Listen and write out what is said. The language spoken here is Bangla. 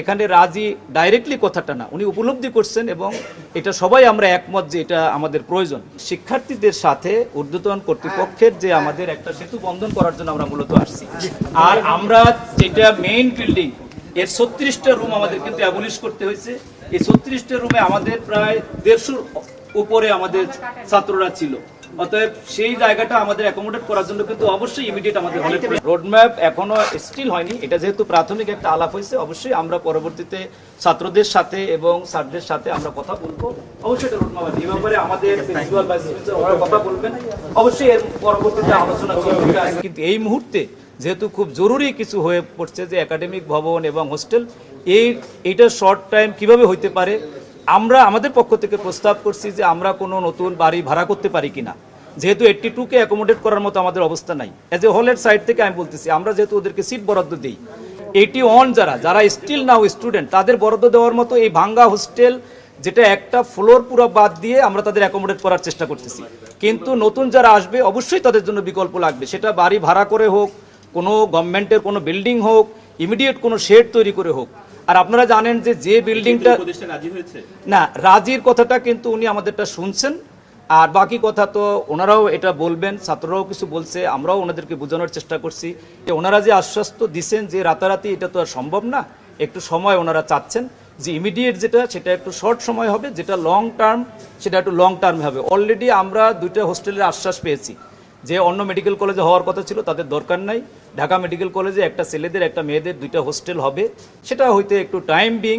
এখানে রাজি ডাইরেক্টলি কথাটা না। উনি উপলব্ধি করছেন এবং এটা সবাই আমরা একমত যে এটা আমাদের প্রয়োজন। শিক্ষার্থীদের সাথে ঊর্ধ্বতন কর্তৃপক্ষের যে আমাদের একটা সেতু বন্ধন করার জন্য আমরা মূলত আসছি। আর আমরা যেটা মেইন বিল্ডিং এর ছত্রিশটা রুম আমাদের কিন্তু অ্যাবলিশ করতে হয়েছে। এই ছত্রিশটা রুমে আমাদের প্রায় দেড়শোর উপরে আমাদের ছাত্ররা ছিল। অতএব সেই জায়গাটা আমাদের অ্যাকোমোডেট করার জন্য কিন্তু অবশ্যই ইমিডিয়েট আমাদের হলে রোডম্যাপ এখনও স্টিল হয়নি। এটা যেহেতু প্রাথমিক একটা আলাপ হয়েছে, অবশ্যই আমরা পরবর্তীতে ছাত্রদের সাথে এবং স্যারদের সাথে আমরা কথা বলব। অবশ্যই এটা রোডম্যাপ আছে। এই ব্যাপারে আমাদের প্রিন্সিপাল ভাইস প্রিন্সিপাল কথা বলবেন। অবশ্যই এর পরবর্তীতে আলোচনা চলবে। কিন্তু এই মুহূর্তে যেহেতু খুব জরুরি কিছু হয়ে পড়ছে যে একাডেমিক ভবন এবং হোস্টেল এই, এইটা শর্ট টাইম কীভাবে হইতে পারে আমরা আমাদের পক্ষ থেকে প্রস্তাব করছি যে আমরা কোনো নতুন বাড়ি ভাড়া করতে পারি কিনা। যেহেতু এইটটি টুকে অ্যাকোমোডেট করার মতো আমাদের অবস্থা নাই। এজ এ হলের সাইড থেকে আমি বলতেছি, আমরা যেহেতু ওদেরকে সিট বরাদ্দ দিই এইটি অন যারা যারা স্টিল নাও স্টুডেন্ট তাদের বরাদ্দ দেওয়ার মতো এই ভাঙ্গা হোস্টেল যেটা একটা ফ্লোর পুরো বাদ দিয়ে আমরা তাদের অ্যাকোমোডেট করার চেষ্টা করতেছি। কিন্তু নতুন যারা আসবে, অবশ্যই তাদের জন্য বিকল্প লাগবে। সেটা বাড়ি ভাড়া করে হোক, কোনো গভর্নমেন্টের কোনো বিল্ডিং হোক ইমিডিয়েট কোনো শেড তৈরি করে হোক। আর আপনারা জানেন যে যে বিল্ডিংটা রাজি না রাজির কথাটা কিন্তু উনি আমাদেরটা শুনছেন। আর বাকি কথা তো ওনারাও এটা বলবেন ছাত্ররাও কিছু বলছে আমরাও ওনাদেরকে বোঝানোর চেষ্টা করছি যে ওনারা যে আশ্বস্ত দিচ্ছেন যে রাতারাতি এটা তো আর সম্ভব না একটু সময় ওনারা চাচ্ছেন যে ইমিডিয়েট যেটা সেটা একটু শর্ট সময় হবে যেটা লং টার্ম সেটা একটু লং টার্মে হবে। অলরেডি আমরা দুইটা হোস্টেলের আশ্বাস পেয়েছি। যে অন্য মেডিকেল কলেজে হওয়ার কথা ছিল, তাদের দরকার নাই। ঢাকা মেডিকেল কলেজে একটা ছেলেদের, একটা মেয়েদের দুইটা হোস্টেল হবে। সেটা হইতে একটু টাইম বিং